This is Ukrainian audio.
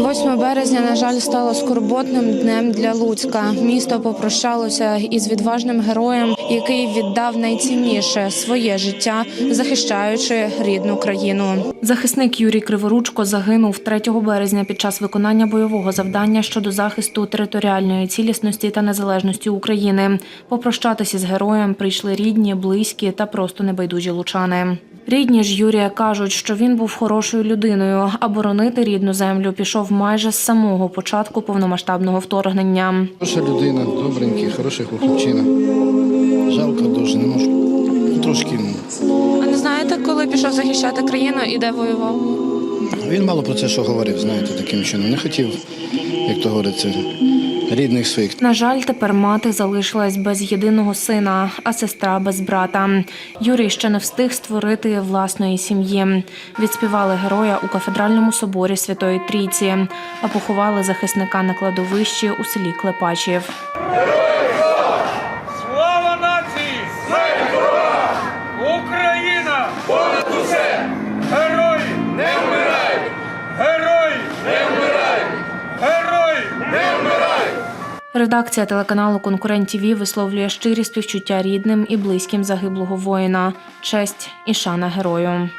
8 березня, на жаль, стало скорботним днем для Луцька. Місто попрощалося із відважним героєм, який віддав найцінніше своє життя, захищаючи рідну країну. Захисник Юрій Криворучко загинув 3 березня під час виконання бойового завдання щодо захисту територіальної цілісності та незалежності України. Попрощатися з героєм прийшли рідні, близькі та просто небайдужі лучани. Рідні ж Юрія кажуть, що він був хорошою людиною, а боронити рідну землю пішов майже з самого початку повномасштабного вторгнення. Хороша людина, добренький, хороший хлопчина. Жалко дуже, не можу. Ну, Трошки. А не знаєте, коли пішов захищати країну і де воював? Він мало про це що говорив, знаєте, таким чином. Не хотів, як то говориться, рідних своїх. На жаль, тепер мати залишилась без єдиного сина, а сестра без брата. Юрій ще не встиг створити власної сім'ї. Відспівали героя у кафедральному соборі Святої Трійці, а поховали захисника на кладовищі у селі Клепачів. Редакція телеканалу Конкурент ТІВІ висловлює щирі співчуття рідним і близьким загиблого воїна, честь і шана герою.